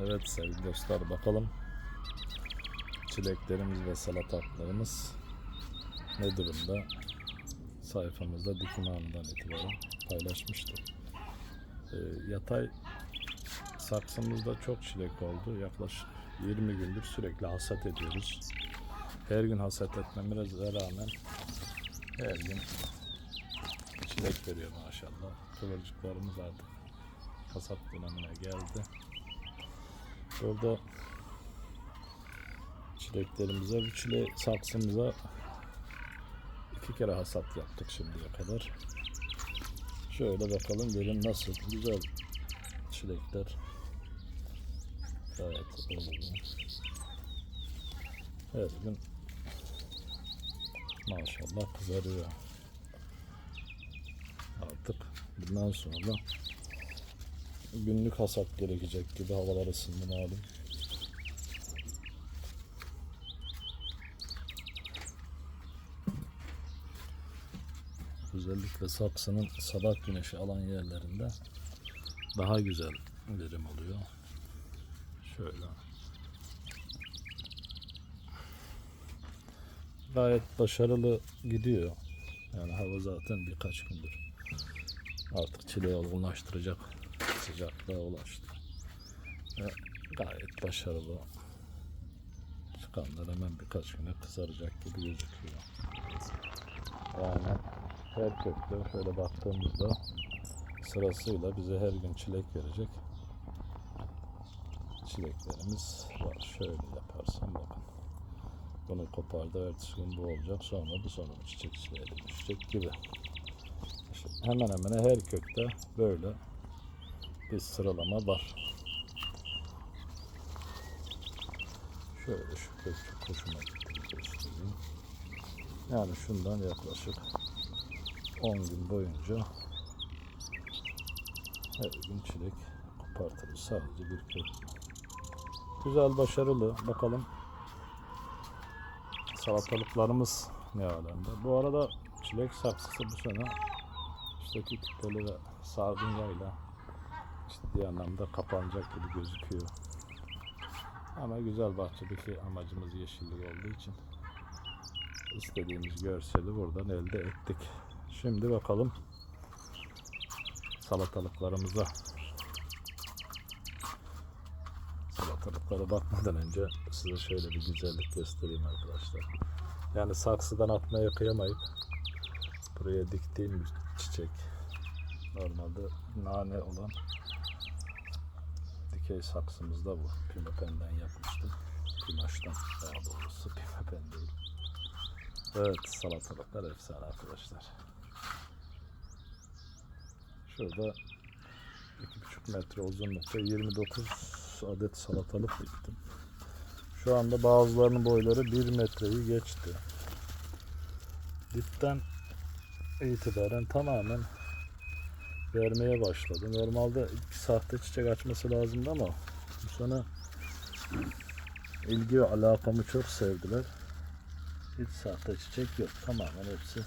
Evet sevgili dostlar bakalım çileklerimiz ve salatalıklarımız ne durumda sayfamızda dikim anından itibaren paylaşmıştık. Ee, yatay saksımızda çok çilek oldu. Yaklaşık 20 gündür sürekli hasat ediyoruz. Her gün hasat etmemize rağmen her gün çilek veriyor maşallah. Kıvırcıklarımız artık hasat dönemine geldi. Burada çileklerimize, bu çile saksımıza iki kere hasat yaptık şimdiye kadar. Şöyle bakalım verim nasıl. Güzel çilekler. Gayet olumlu. Her gün maşallah kızarıyor. Artık bundan sonra günlük hasat gerekecek gibi havalar ısındı malum. Özellikle saksının sabah güneşi alan yerlerinde daha güzel verim oluyor. Şöyle. Gayet başarılı gidiyor. Yani hava zaten birkaç gündür artık çileyi olgunlaştıracak sıcaklığa ulaştı. Ve gayet başarılı. Çıkanlar hemen birkaç güne kızaracak gibi gözüküyor. Yani her kökte şöyle baktığımızda sırasıyla bize her gün çilek verecek çileklerimiz var. Şöyle yaparsam bakın. Bunu kopardı, ertesi gün bu olacak. Sonra bu sonra çiçek çileğe dönüşecek gibi. İşte hemen hemen her kökte böyle bir sıralama var. Şöyle şu kök çok hoşuma gitti. Yani şundan yaklaşık 10 gün boyunca her gün çilek kopartırız. Sadece bir kök. Güzel, başarılı. Bakalım salatalıklarımız ne alemde. Bu arada çilek saksısı bu sene üstteki küpeli ve sardunyayla ciddi anlamda kapanacak gibi gözüküyor. Ama güzel bahçedeki amacımız yeşillik olduğu için istediğimiz görseli buradan elde ettik. Şimdi bakalım salatalıklarımıza. Salatalıklara bakmadan önce size şöyle bir güzellik göstereyim arkadaşlar. Yani saksıdan atmaya kıyamayıp buraya diktiğim bir çiçek. Normalde nane olan dikey saksımızda bu. Pimapenden yapmıştım. Pimaştan daha doğrusu pimapen değil. Evet salatalıklar efsane arkadaşlar. Şurada 2,5 metre uzunlukta 29 adet salatalık diktim. Şu anda bazılarının boyları 1 metreyi geçti. Dipten itibaren tamamen vermeye başladı. Normalde saatte çiçek açması lazımdı ama bu sene ilgi ve alakamı çok sevdiler. Hiç sahte çiçek yok. Tamamen hepsi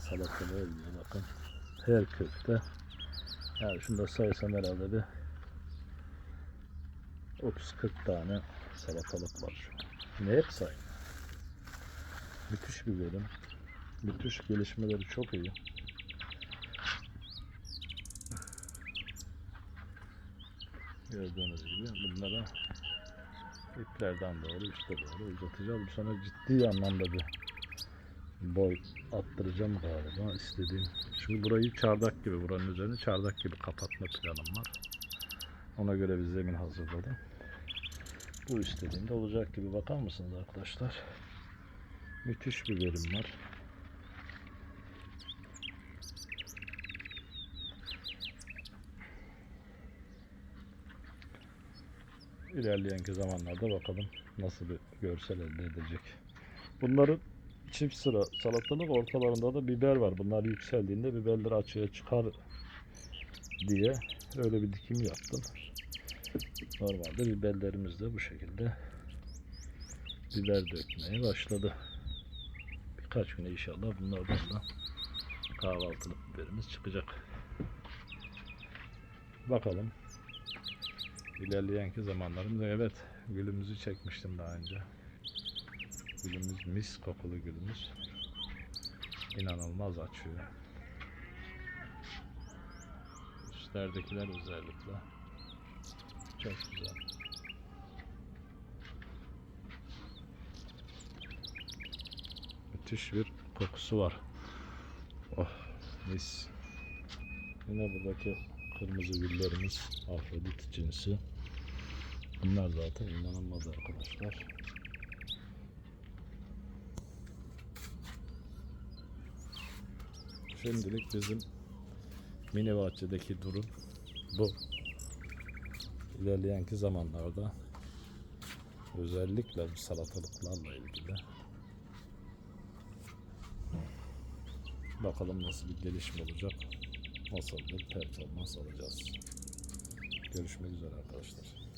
salatalığa ilgili bakın. Her kökte yani şunu da saysam herhalde bir 30-40 tane salatalık var şu. Ne hep say. Müthiş bir verim. Müthiş gelişmeleri çok iyi. Gördüğünüz gibi bunlara iplerden doğru üste doğru uzatacağız. Bu sene ciddi anlamda bir boy attıracağım galiba istediğim. Şimdi burayı çardak gibi buranın üzerini çardak gibi kapatma planım var. Ona göre bir zemin hazırladım. Bu istediğimde olacak gibi bakar mısınız arkadaşlar? Müthiş bir verim var. İlerleyenki zamanlarda bakalım nasıl bir görsel elde edecek. Bunların çift sıra salatalık ortalarında da biber var. Bunlar yükseldiğinde biberleri açığa çıkar diye öyle bir dikim yaptım. Normalde biberlerimiz de bu şekilde biber dökmeye başladı. Birkaç güne inşallah bunlardan da kahvaltılık biberimiz çıkacak. Bakalım ilerleyenki zamanlarımda evet gülümüzü çekmiştim daha önce. Gülümüz mis kokulu gülümüz. İnanılmaz açıyor. Üstlerdekiler özellikle. Çok güzel. Müthiş bir kokusu var. Oh mis. Yine buradaki kırmızı güllerimiz Afrodit cinsi. Bunlar zaten inanılmaz arkadaşlar. Şimdilik bizim mini bahçedeki durum bu. İlerleyenki zamanlarda özellikle salatalıklarla ilgili bakalım nasıl bir gelişme olacak. Nasıl bir performans alacağız. Görüşmek üzere arkadaşlar.